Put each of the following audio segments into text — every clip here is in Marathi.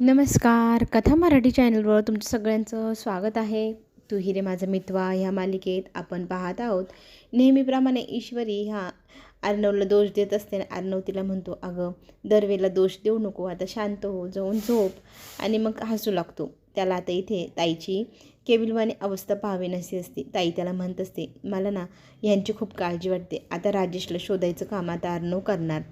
नमस्कार. कथा मराठी चॅनलवर तुमचं सगळ्यांचं स्वागत आहे. तू हिरे माझा मित्वा. ह्या मालिकेत आपण पाहत आहोत. नेहमीप्रमाणे ईश्वरी ह्या अर्णवला दोष देत असते अर्णव तिला म्हणतो अगं दरवेळेला दोष देऊ नको. आता शांत हो जाऊन झोप. आणि मग हसू लागतो. त्याला आता इथे ताईची केविलवाणी अवस्था पाहावी नसती असते. ताई त्याला म्हणत असते मला ना यांची खूप काळजी वाटते. आता राजेशला शोधायचं काम आता अर्णव करणार.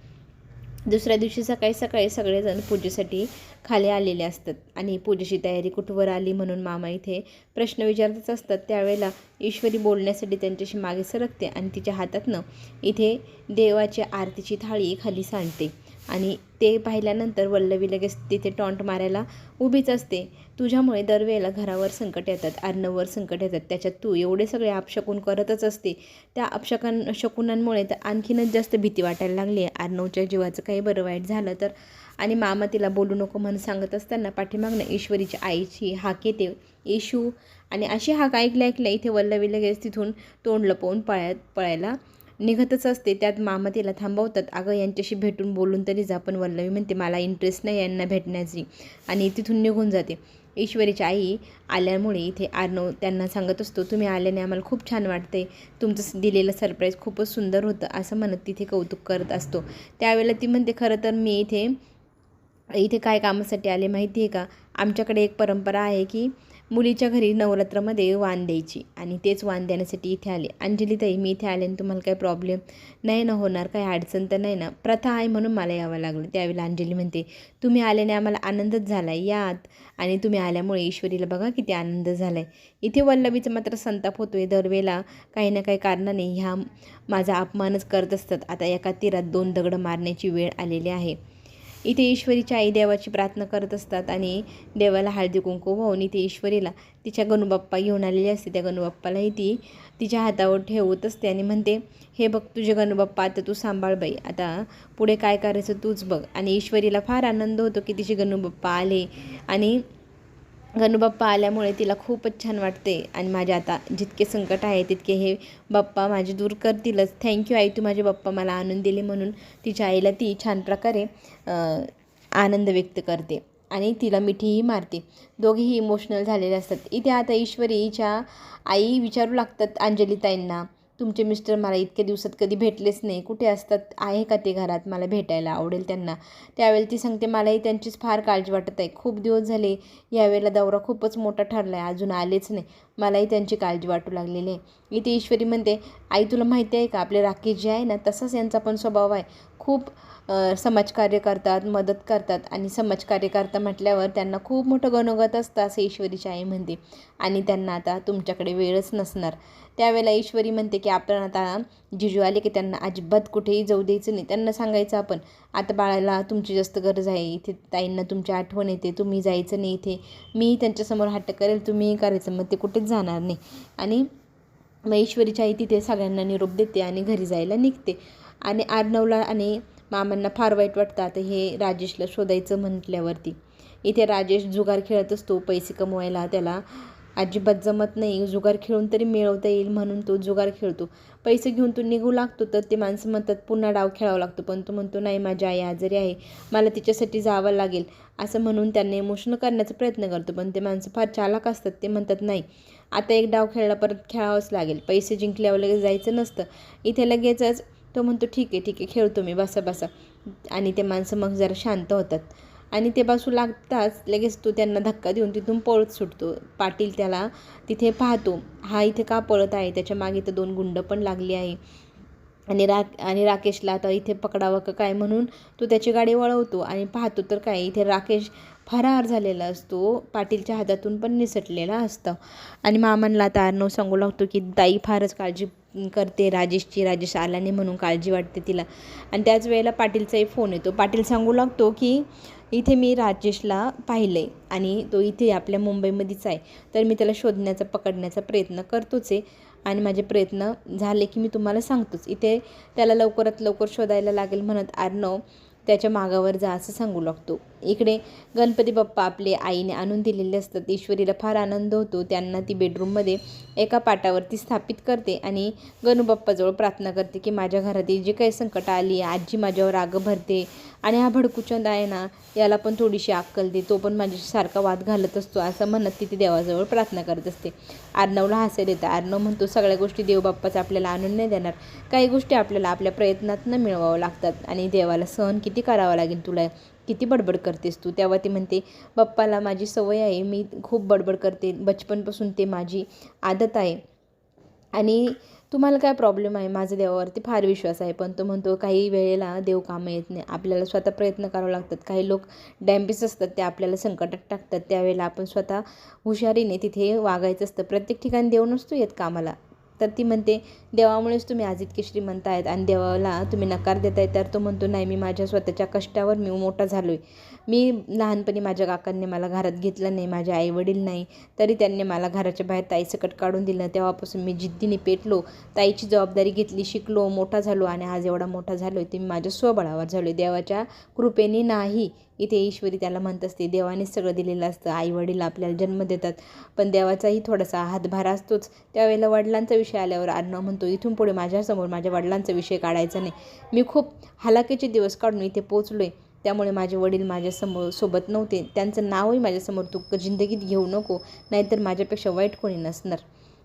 दुसऱ्या दिवशी सकाळी सकाळी सगळेजण पूजेसाठी खाली आलेले असतात. आणि पूजेची तयारी कुठवर आली म्हणून मामा इथे प्रश्न विचारतच असतात. त्यावेळेला ईश्वरी बोलण्यासाठी त्यांच्याशी मागे सरकते आणि तिच्या हातातनं इथे देवाच्या आरतीची थाळी खाली सांडते. आणि ते पाहिल्यानंतर वल्लवी लगेच तिथे टॉन्ट मारायला उभीच असते. तुझ्यामुळे दरवेळेला घरावर संकट येतात अर्णववर संकट येतात. त्याच्यात तू एवढे सगळे अपशकून करतच असते. त्या अपशकां शकुनांमुळे तर आणखीनच जास्त भीती वाटायला लागली आहे. अर्णवच्या जीवाचं काही बरं वाईट झालं तर आणि मामा तिला बोलू नको म्हणून सांगत असताना पाठीमागनं ईश्वरीच्या आईची हाक येते. येशू आणि अशी हाक ऐकल्या ऐकल्या इथे वल्लवी लगेच तिथून तोंड लपवून पळाय पळायला निघतच असते. त्यात मामा तिला थांबवतात. अगं यांच्याशी भेटून बोलून तरी जा पण वल्लवी म्हणते मला इंटरेस्ट नाही यांना भेटण्याची. आणि तिथून निघून जाते. ईश्वरीची आई आल्यामुळे इथे आर्नव त्यांना सांगत असतो तुम्ही आल्याने आम्हाला खूप छान वाटते तुमचं दिलेलं सरप्राईज खूपच सुंदर होतं असं म्हणत तिथे कौतुक करत असतो. त्यावेळेला ती म्हणते खरं तर मी इथे इथे काय कामासाठी आले माहिती आहे का? आमच्याकडे एक परंपरा आहे की मुलीच्या घरी नवरात्रामध्ये वाण द्यायची आणि तेच वाण देण्यासाठी इथे आले. अंजलीताई मी इथे आले आणि तुम्हाला काही प्रॉब्लेम नाही ना होणार काही अडचण तर नाही ना. प्रथा आहे म्हणून मला यावं लागलं. त्यावेळेला अंजली म्हणते तुम्ही आल्याने आम्हाला आनंदच झाला आहे यात आणि तुम्ही आल्यामुळे ईश्वरीला बघा किती आनंद झाला आहे इथे वल्लभीचा मात्र संताप होतो आहे दरवेळेला काही ना काही कारणाने ह्या माझा अपमानच करत असतात. आता एका तीरात दोन दगडं मारण्याची वेळ आलेली आहे. इथे ईश्वरीच्या आई देवाची प्रार्थना करत असतात आणि देवाला हळदी कुंकू वाहून इथे ईश्वरीला तिच्या गणूबाप्पा घेऊन आलेली असते. त्या गणूबाप्पालाही ती तिच्या हातावर ठेवत असते आणि म्हणते हे बघ तुझे गणूबाप्पा आता तू सांभाळ बाई. आता पुढे काय करायचं तूच बघ. आणि ईश्वरीला फार आनंद होतो की तिचे गणूबाप्पा आले आणि गणूबाप्पा आल्यामुळे तिला खूपच छान वाटते आणि माझे आता जितके संकट आहे तितके हे बाप्पा माझे दूर करतीलच. थँक्यू आई. तू माझे बाप्पा मला आणून दिले म्हणून तिच्या आईला ती छान प्रकारे आनंद व्यक्त करते आणि तिला मिठीही मारते. दोघेही इमोशनल झालेले असतात. इथे आता ईश्वरीच्या आई विचारू लागतात अंजलीताईंना. तुमचे मिस्टर मला इतक्या दिवसात कधी भेटलेच नाही. कुठे असतात? आहे का ते घरात? मला भेटायला आवडेल त्यांना. त्यावेळेला ती सांगते मलाही त्यांचीच फार काळजी वाटत आहे. खूप दिवस झाले यावेळेला दौरा खूपच मोठा ठरला आहे अजून आलेच नाही. मलाही त्यांची काळजी वाटू लागलेली आहे. इथे ईश्वरी म्हणते आई तुला माहिती आहे का? आपले राकेश जे आहे ना तसाच यांचा पण स्वभाव आहे. खूप समाजकार्य करतात मदत करतात आणि समाजकार्य करता म्हटल्यावर त्यांना खूप मोठं गणोगत असतं असं ईश्वरीची आई म्हणते. आणि त्यांना आता तुमच्याकडे वेळच नसणार. त्यावेळेला ईश्वरी म्हणते की आपण आता जिजू आले की त्यांना अजिबात कुठेही जाऊ द्यायचं नाही. त्यांना सांगायचं आपण आता बाळाला तुमची जास्त गरज आहे. इथे ताईंना तुमची आठवण येते. तुम्ही जायचं नाही इथे. मीही त्यांच्यासमोर हट्ट करेल. तुम्हीही करायचं. मग ते कुठेच जाणार नाही. आणि मग ईश्वरीची आई तिथे सगळ्यांना निरोप देते आणि घरी जायला निघते. आणि आर्नवला आणि मामांना फार वाईट वाटतं. आता हे राजेशला शोधायचं म्हटल्यावरती. इथे राजेश जुगार खेळत असतो पैसे कमवायला. त्याला अजिबात जमत नाही. जुगार खेळून तरी मिळवता येईल म्हणून तो जुगार खेळतो. पैसे घेऊन तो निघू लागतो तर ते माणसं म्हणतात पुन्हा डाव खेळावा लागतो. पण तो म्हणतो नाही माझी आई आजारी आहे. मला तिच्यासाठी जावं लागेल. असं म्हणून त्यांना इमोशनल करण्याचा प्रयत्न करतो. पण ते माणसं फार चालक असतात. ते म्हणतात नाही आता एक डाव खेळला परत खेळावंच लागेल. पैसे जिंकल्यावर लगेच जायचं नसतं. इथे लगेचच तो म्हणतो ठीक आहे ठीक आहे खेळतो मी. बसा बसा. आणि ते माणसं मग जरा शांत होतात. आणि ते बसू लागताच लगेच तो त्यांना धक्का देऊन तिथून पळत सुटतो. पाटील त्याला तिथे पाहतो. हा इथे का पळत आहे? त्याच्यामागे तर दोन गुंड पण लागली आहे. आणि रा आणि राकेशला आता इथे पकडावं का काय म्हणून तो त्याची गाडी वळवतो आणि पाहतो तर काय इथे राकेश फरार झालेला असतो. पाटीलच्या हातातून पण निसटलेला असतं. आणि मामांना आता अर्णव सांगू लागतो की ताई फारच काळजी करते राजेशची राजेश आल्याने म्हणून काळजी वाटते तिला. आणि त्याच वेळेला पाटीलचाही फोन येतो. पाटील सांगू लागतो की इथे मी राजेशला पाहिलं आहे आणि तो इथे आपल्या मुंबईमध्येच आहे. तर मी त्याला शोधण्याचा पकडण्याचा प्रयत्न करतोच आहे. आणि माझे प्रयत्न झाले की मी तुम्हाला सांगतोच. इथे त्याला लवकरात लवकर शोधायला लागेल म्हणत आर्नव त्याच्या मागावर जा असं सांगू लागतो. इकडे गणपती बाप्पा आपले आईने आणून दिलेले असतात. ईश्वरीला फार आनंद होतो. त्यांना ती बेडरूममध्ये एका पाटावरती स्थापित करते आणि गणूबाप्पाजवळ प्रार्थना करते की माझ्या घरातील जी काही संकट आली आजी माझ्यावर आग भरते आणि हा भडकुचंद आहे ना याला पण थोडीशी अक्कल दे. तो पण माझ्याशी सारखा वाद घालत असतो असं म्हणत तिथे देवाजवळ प्रार्थना करत असते. आर्नवला हसायला येतं आर्णव म्हणतो सगळ्या गोष्टी देवबाप्पाच आपल्याला आणून नाही देणार. काही गोष्टी आपल्याला आपल्या प्रयत्नातनं मिळवावं लागतात आणि देवाला सहन किती किती करावं लागेल तुला? किती बडबड करतेस तू? तेव्हा ती म्हणते बाप्पाला माझी सवय आहे मी खूप बडबड करते. बचपनपासून ते माझी आदत आहे. आणि तुम्हाला काय प्रॉब्लेम आहे? माझा देवावरती फार विश्वास आहे. पण तो म्हणतो काही वेळेला देव कामं येत नाही. आपल्याला स्वतः प्रयत्न करावे लागतात. काही लोक डॅम्पिस असतात ते आपल्याला संकटात टाकतात. त्यावेळेला आपण स्वतः हुशारीने तिथे वागायचं असतं. प्रत्येक ठिकाणी देव नसतो येत कामाला. तर ती म्हणते देवामुळेच तुम्ही आज इतके श्रीमंत आहेत आणि देवाला तुम्ही नकार देताय. तर तो म्हणतो नाही मी माझ्या स्वतःच्या कष्टावर मी मोठा झालो आहे मी लहानपणी माझ्या काकांनी मला घरात घेतलं नाही माझे आईवडील नाही. तरी त्यांनी मला घराच्या बाहेर ताईसकट काढून दिलं. तेव्हापासून मी जिद्दीने पेटलो ताईची जबाबदारी घेतली शिकलो मोठा झालो आणि आज एवढा मोठा झालो आहे ते मी माझ्या स्वबळावर झालो आहे देवाच्या कृपेने नाही इथे ईश्वरी त्याला म्हणत असते देवानेच सगळं दिलेलं असतं आईवडील आपल्याला जन्म देतात पण देवाचाही थोडासा हातभार असतोच. त्यावेळेला वडिलांचा विषय आल्यावर अण्णा म्हणतो इथून पुढे माझ्यासमोर माझ्या वडिलांचा विषय काढायचा नाही. मी खूप हलाखीचे दिवस काढून इथे पोचलो आहे त्यामुळे माझे वडील माझ्यासमोर सोबत नव्हते. त्यांचं नावही माझ्यासमोर तू जिंदगीत घेऊ नको नाहीतर माझ्यापेक्षा वाईट कोणी नसणार.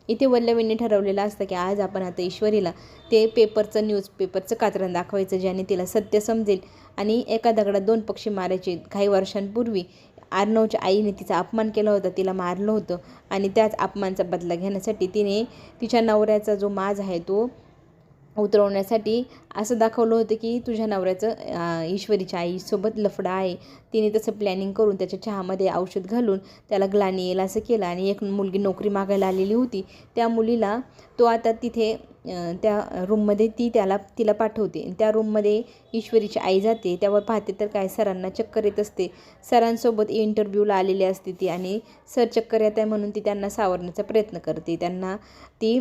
इथे वल्लवींनी ठरवलेलं असतं की आज आपण आता ईश्वरीला ते पेपरचं न्यूजपेपरचं कात्रण दाखवायचं ज्याने तिला सत्य समजेल. आणि एका दगडात दोन पक्षी मारायचे. काही वर्षांपूर्वी आर्नवच्या आईने तिचा अपमान केला होता. तिला मारलं होतं आणि त्याच अपमानचा बदला घेण्यासाठी तिने तिच्या नवऱ्याचा जो माज आहे तो उतरवण्यासाठी असं दाखवलं होतं की तुझ्या नवऱ्याचं ईश्वरीच्या आईसोबत लफडा आहे. तिने तसं प्लॅनिंग करून त्याच्या चहामध्ये औषध घालून त्याला ग्लानी येईल असं केलं आणि एक मुलगी नोकरी मागायला आलेली होती. त्या मुलीला तो आता तिथे त्या रूममध्ये ती त्याला तिला पाठवते. त्या रूममध्ये ईश्वरीची आई जाते. त्यावर पाहते तर काय सरांना चक्कर येत असते. सरांसोबत इंटरव्ह्यूला आलेली असते ती आणि सर चक्कर येत आहे म्हणून ती त्यांना सावरण्याचा प्रयत्न करते. त्यांना ती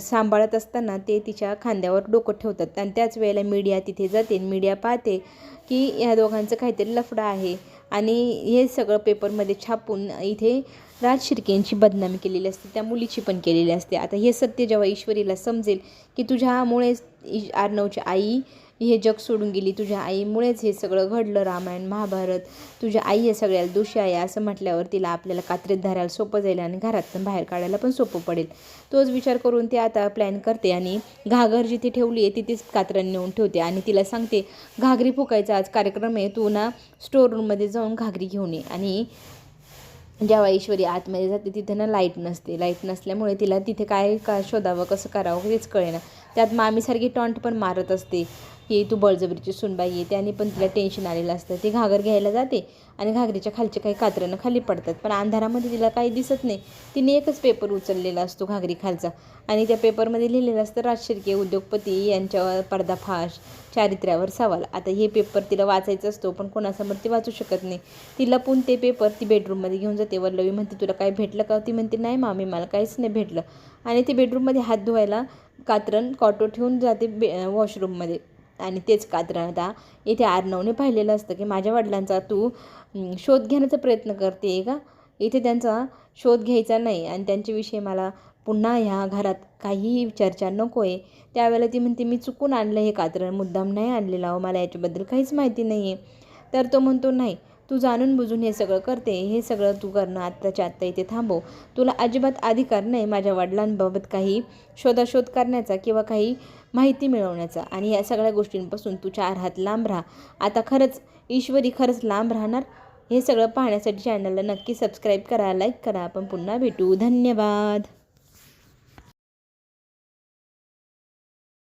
सांभाळत असताना ते तिच्या खांद्यावर डोकं ठेवतात. आणि त्याच वेळेला मीडिया तिथे जाते. मीडिया पाहते की ह्या दोघांचं काहीतरी लफडा आहे. आणि हे सगळं पेपरमध्ये छापून इथे राज शिर्केंची बदनामी केलेली असते त्या मुलीची पण केलेली असते. आता हे सत्य जेव्हा ईश्वरीला समजेल की तुझ्यामुळेच आर्णवची आई हे जग सोडून गेली. तुझ्या आईमुळेच हे सगळं घडलं रामायण महाभारत. तुझ्या आई हे सगळ्याला दोषी आहे असं म्हटल्यावर तिला आपल्याला कात्रीत धरायला सोपं जाईल आणि घरातून बाहेर काढायला पण सोपं पडेल. तोच विचार करून ती आता प्लॅन करते आणि घागर जिथे ठेवली आहे तिथेच कात्र्याने नेऊन ठेवते आणि तिला सांगते घागरी फुकायचा आज कार्यक्रम आहे. तू ना स्टोर रूममध्ये जाऊन घागरी घेऊन ये. आणि जेव्हा ईश्वरी आतमध्ये जाते तिथे ना लाइट नसते. लाइट नसल्यामुळे तिला तिथे काय का शोधावं कसं करावं हेच कळेना. त्यात मामीसारखी टॉन्ट पण मारत असते. की तू बळजबरीची सुनबाई आहे त्याने पण तिला टेन्शन आलेलं असतं. ती घागर घ्यायला जाते आणि घागरीच्या खालचे काही कात्रणं खाली पडतात. पण अंधारामध्ये तिला काही दिसत नाही. तिने एकच पेपर उचललेला असतो घागरी खालचा. आणि त्या पेपरमध्ये लिहिलेलं असतं राजशिर्के उद्योगपती यांच्यावर पर्दाफाश चारित्र्यावर सवाल. आता हे पेपर तिला वाचायचं असतो पण कोणासमोर ती वाचू शकत नाही. ती लपून ते पेपर ती बेडरूममध्ये घेऊन जाते. वल्लवी म्हणते तुला काय भेटलं का? ती म्हणते नाही मामी मला काहीच नाही भेटलं. आणि ती बेडरूममध्ये हात धुवायला कात्रण कॉटो ठेवून जाते बे वॉशरूममध्ये आणि तेच कात्रण आता इथे आर्णवने पाहिलेलं असतं की माझ्या वडिलांचा तू शोध घेण्याचा प्रयत्न करते का? इथे त्यांचा शोध घ्यायचा नाही आणि त्यांच्याविषयी मला पुन्हा ह्या घरात काहीही चर्चा नको आहे त्यावेळेला ती म्हणते मी चुकून आणलं हे कात्रण मुद्दाम नाही आणलेलं. अहो मला याच्याबद्दल काहीच माहिती नाही आहे तर तो म्हणतो नाही. तू जाणून बुजून हे सगळं करते हे सगळं तू करणं आत्ताच्या आत्ता इथे थांबव. तुला अजिबात अधिकार नाही माझ्या वडिलांबाबत काही शोधाशोध करण्याचा किंवा काही माहिती मिळवण्याचा. आणि या सगळ्या गोष्टींपासून तू चार हात लांब राहा. आता खरंच ईश्वरी खरंच लांब राहणार? हे सगळं पाहण्यासाठी चॅनलला नक्की सबस्क्राईब करा लाईक करा. आपण पुन्हा भेटू. धन्यवाद.